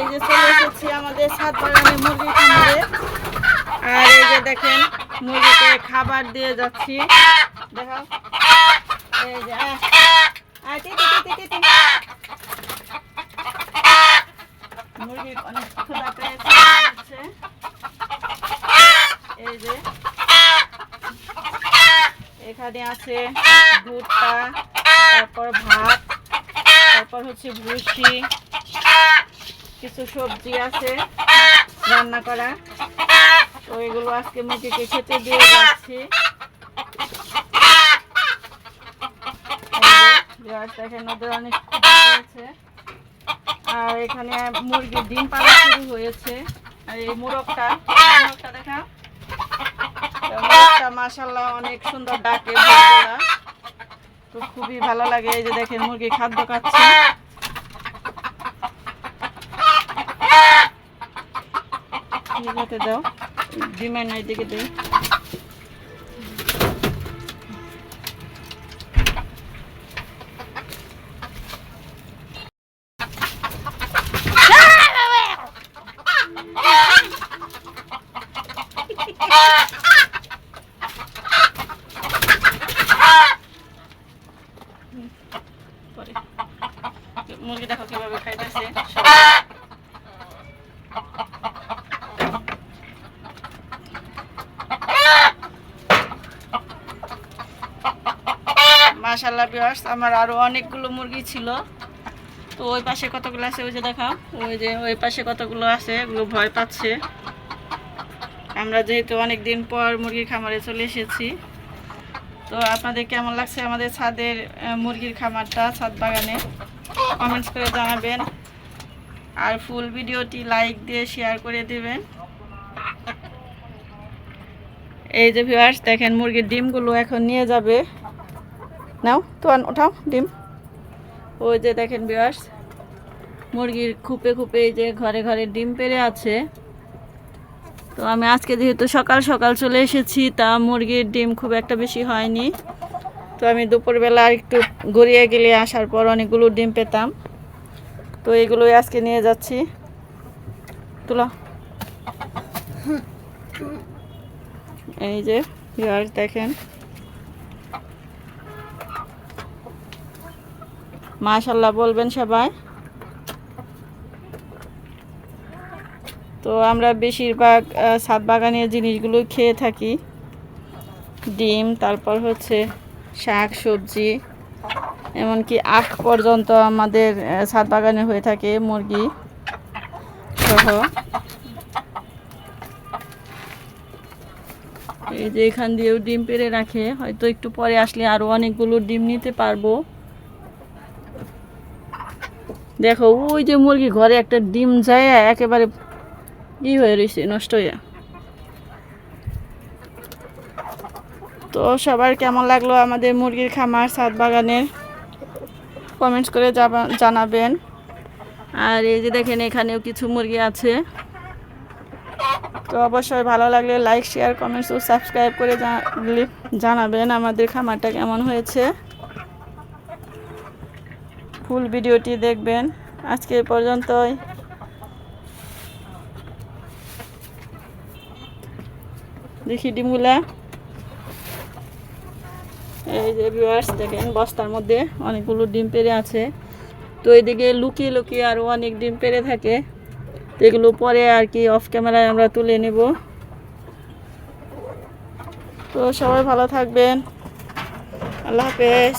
এই যে আমাদের সাত বাগানে খামারে। আর এই যে দেখেন, মুরগিকে খাবার দিয়ে যাচ্ছি। দেখাও। এই যে। মুরগির অনেক ক্ষুধা পেয়েছে এই যে, এখানে আছে ভুট্টা, তারপর ভাত, তারপর হচ্ছে ভুসি। কিছু সবজি আছে, রান্না করা। তো এগুলো আজকে মুরগিকে খেতে দিয়ে যাচ্ছি। দেখেন, ওদের পেয়েছে। আর এখানে মুরগির ডিম পাড়া শুরু হয়েছে। আর এই মোরগটা মোরগটা দেখা মোরগটা মাশাল্লাহ অনেক সুন্দর ডাকে তো খুবই ভালো লাগে, এই যে দেখেন, মুরগি খাদ্য খাচ্ছে। এদিকে দাও। ডিমের নাই দিকে দেই মুরগি দেখো কীভাবে খাইতেছে। মাশাল্লাহ বিয়ার্স আমার আরও অনেকগুলো মুরগি ছিল। তো ওই পাশে কতগুলো আছে? ওই যে দেখাও। ওই যে ওই পাশে কতগুলো আছে? এগুলো ভয় পাচ্ছে। আমরা যেহেতু অনেক দিন পর মুরগির খামারে চলে এসেছি। তো আপনাদের কেমন লাগছে আমাদের ছাদের মুরগির খামারটা, ছাদ বাগানে? কমেন্টস করে জানাবেন। আর ফুল ভিডিওটি লাইক দিয়ে শেয়ার করে দিবেন। এই যে ভিউয়ার্স দেখেন মুরগির ডিমগুলো এখন নিয়ে যাবে। নাও তো আন- ওঠাও ডিম। ওই যে দেখেন ভিউয়ার্স মুরগির খুপে খুপে এই যে ঘরে ঘরে ডিম পেড়ে আছে। তো আমি আজকে যেহেতু সকাল সকাল চলে এসেছি, তা মুরগির ডিম খুব একটা বেশি হয়নি। তো আমি দুপুরবেলা আর একটু গড়িয়ে গেলে আসার পর অনেকগুলো ডিম পেতাম। তো এগুলোই আজকে নিয়ে যাচ্ছি। তুলো। এই যে দেখেন। মাশাল্লাহ বলবেন সবাই। তো আমরা বেশিরভাগ ছাদ বাগানের জিনিসগুলো খেয়ে থাকি। ডিম, তারপর হচ্ছে শাক, সবজি, এমনকি আখ পর্যন্ত আমাদের ছাদ বাগানে হয়ে থাকে, মুরগি সহ। এই যে এখান দিয়েও ডিম পেড়ে রাখে, হয়তো একটু পরে আসলে আরও অনেকগুলো ডিম নিতে পারব। দেখো, ওই যে মুরগি ঘরে একটা ডিম যায়, একেবারে ই হয়ে রয়েছে নষ্ট হয়ে তো সবার কেমন লাগল আমাদের মুরগির খামার ছাদ বাগানের? কমেন্টস করে জানাবেন। আর এই যে দেখেন, এখানেও কিছু মুরগি আছে। তো অবশ্যই ভালো লাগলে লাইক শেয়ার কমেন্টস ও সাবস্ক্রাইব করে জানাবেন আমাদের খামারটা কেমন হয়েছে। ফুল ভিডিওটি দেখবেন। আজকে পর্যন্তই। দেখি ডিমগুলা এই যে ভিউয়ার্স দেখেন বস্তার মধ্যে অনেকগুলো ডিম পেড়ে আছে। তো এদিকে লুকিয়ে লুকিয়ে আরও অনেক ডিম পেড়ে থাকে। তো এগুলো পরে আর কি অফ ক্যামেরায় আমরা তুলে নেব। তো সবাই ভালো থাকবেন। আল্লাহ হাফেজ।